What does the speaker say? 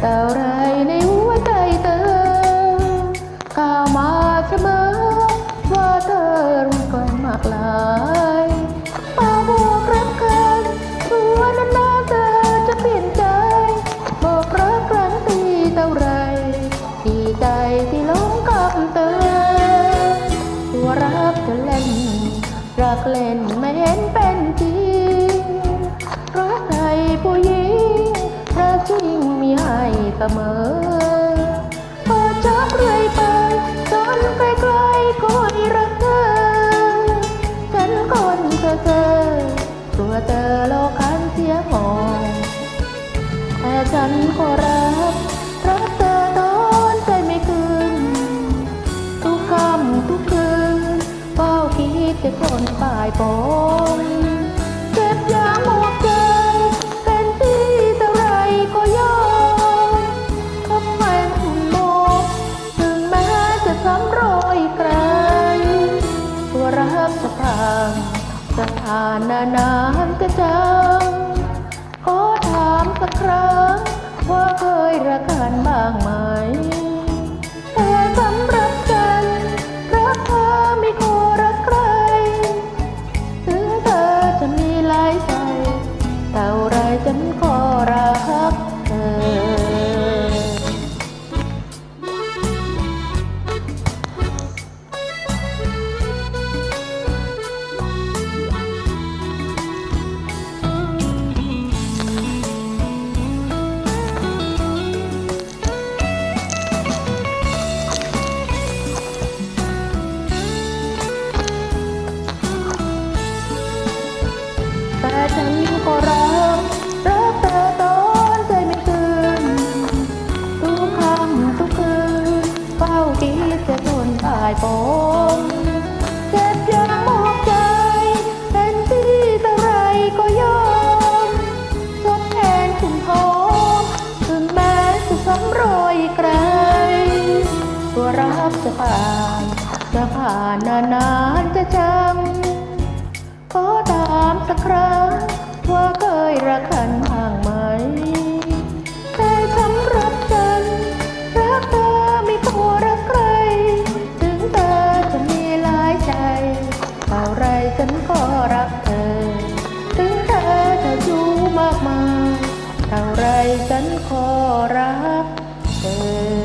แต่ไรในหัวใจเธอก้าวมาเสมอว่าเธอรุ่งไกลมากลายมาบอกรักกันตัวนานเธอจะเปลี่ยนใจ บอกรักครั้งที่เท่าไรดีใจที่หลงกับเธอตัวรักจะเล่นรักเล่นไม่เห็นเป็น สมอเปิดจับเรื่อยไปจนใกล้ๆก็ให้รักเธอฉันคนเธอเธอตัวเธอโลกคันเสียมองแต่ฉันก็รักรักเธอตอนใจไม่คืนทุกค่ำทุกคืนเฝ้าคิดจะคนป่ายปอง กจะผ่านสะผ่านนานๆก็จังขอถามสักครั้งว่าเคยรักกันบ้างไหม แต่ฉันก็รักรักเธอตอนใจไม่คืนทุกค่ำทุกคืนเฝ้าคิดจะทนตายปองเจ็บย่างมอกใจเป็นที่เท่าไรก็ยอมทดแทนคุณพ่อถึงแม้จะซ้ำรอยไกลตัวรักจะผ่านจะผ่านนานๆจะจำ ใจฉันขอรับเธอ